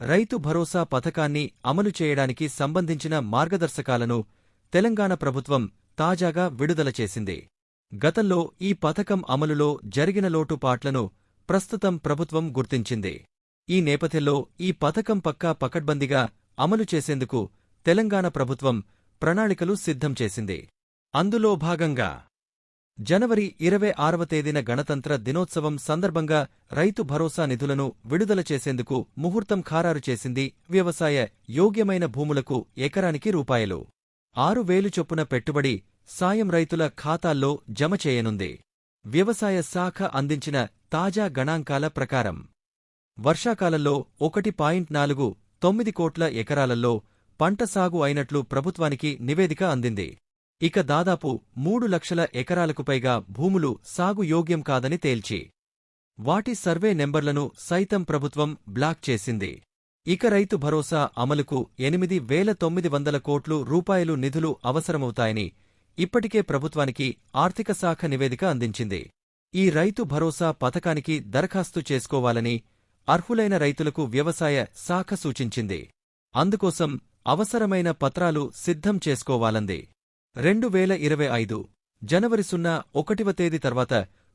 రైతు భరోసా పథకాన్ని అమలు చేయడానికి సంబంధించిన మార్గదర్శకాలను తెలంగాణ ప్రభుత్వం తాజాగా విడుదల చేసింది. గతంలో ఈ పథకం అమలులో జరిగిన లోటుపాట్లను ప్రస్తుతం ప్రభుత్వం గుర్తించింది. ఈ నేపథ్యంలో ఈ పథకం పక్కా పకడ్బందీగా అమలు చేసేందుకు తెలంగాణ ప్రభుత్వం ప్రణాళికలు సిద్ధం చేసింది. అందులో భాగంగా జనవరి ఇరవై ఆరవ తేదీన గణతంత్ర దినోత్సవం సందర్భంగా రైతు భరోసా నిధులను విడుదల చేసేందుకు ముహూర్తం ఖారారు చేసింది వ్యవసాయ యోగ్యమైన భూములకు ఎకరానికి రూపాయలు. ఆరు వేలు చొప్పున పెట్టుబడి సాయం రైతుల ఖాతాల్లో జమ చేయనుంది. వ్యవసాయ శాఖ అందించిన తాజా గణాంకాల ప్రకారం వర్షాకాలంలో ఒకటి పాయింట్ నాలుగు తొమ్మిది కోట్ల ఎకరాలలో పంట సాగు అయినట్లు ప్రభుత్వానికి నివేదిక అందింది. ఇక దాదాపు మూడు లక్షల ఎకరాలకు పైగా భూములు సాగు యోగ్యం కాదని తేల్చి వాటి సర్వే నెంబర్లను సైతం ప్రభుత్వం బ్లాక్ చేసింది. ఇక రైతు భరోసా అమలుకు ఎనిమిది వేల తొమ్మిది వందల కోట్లు రూపాయలు నిధులు అవసరమవుతాయని ఇప్పటికే ప్రభుత్వానికి ఆర్థిక శాఖ నివేదిక అందించింది. ఈ రైతు భరోసా పథకానికి దరఖాస్తు చేసుకోవాలని అర్హులైన రైతులకు వ్యవసాయ శాఖ సూచించింది. అందుకోసం అవసరమైన పత్రాలు సిద్ధం చేసుకోవాలంది. రెండు వేల ఇరవై ఐదు జనవరి సున్నా ఒకటివ తేదీ తర్వాత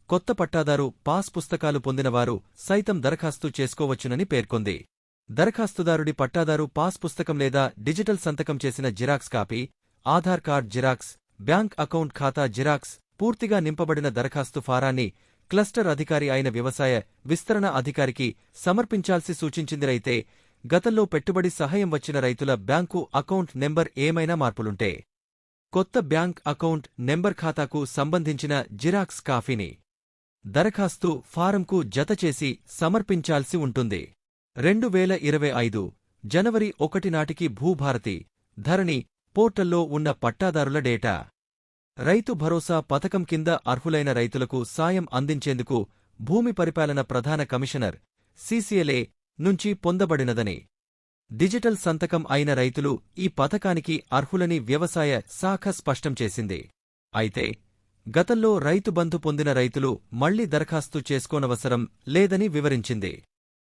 కొత్త పట్టాదారు పాస్ పుస్తకాలు పొందినవారు సైతం దరఖాస్తు చేసుకోవచ్చునని పేర్కొంది. దరఖాస్తుదారుడి పట్టాదారు పాస్ పుస్తకం లేదా డిజిటల్ సంతకం చేసిన xerox copy Aadhaar card xerox bank account ఖాతా జిరాక్స్ పూర్తిగా నింపబడిన దరఖాస్తు ఫారాన్ని క్లస్టర్ అధికారి అయిన వ్యవసాయ విస్తరణ అధికారికి సమర్పించాల్సి సూచించిందిరైతే గతంలో పెట్టుబడి సహాయం వచ్చిన రైతుల బ్యాంకు అకౌంట్ నెంబర్ ఏమైనా మార్పులుంటే కొత్త బ్యాంక్ అకౌంట్ నెంబర్ ఖాతాకు సంబంధించిన జిరాక్స్ కాఫీని దరఖాస్తు ఫారంకు జతచేసి సమర్పించాల్సి ఉంటుంది. రెండు వేల ఇరవై ఐదు జనవరి ఒకటి నాటికి భూభారతి ధరణి పోర్టల్లో ఉన్న పట్టాదారుల డేటా. రైతు భరోసా పథకం కింద అర్హులైన రైతులకు సాయం అందించేందుకు భూమి పరిపాలన ప్రధాన కమిషనర్ సీసీఎల్ఏ నుంచి పొందబడినదని డిజిటల్ సంతకం అయిన రైతులు ఈ పథకానికి అర్హులని వ్యవసాయ శాఖ స్పష్టం చేసింది. అయితే గతంలో రైతు బంధు పొందిన రైతులు మళ్ళీ దరఖాస్తు చేసుకోనవసరం లేదని వివరించింది.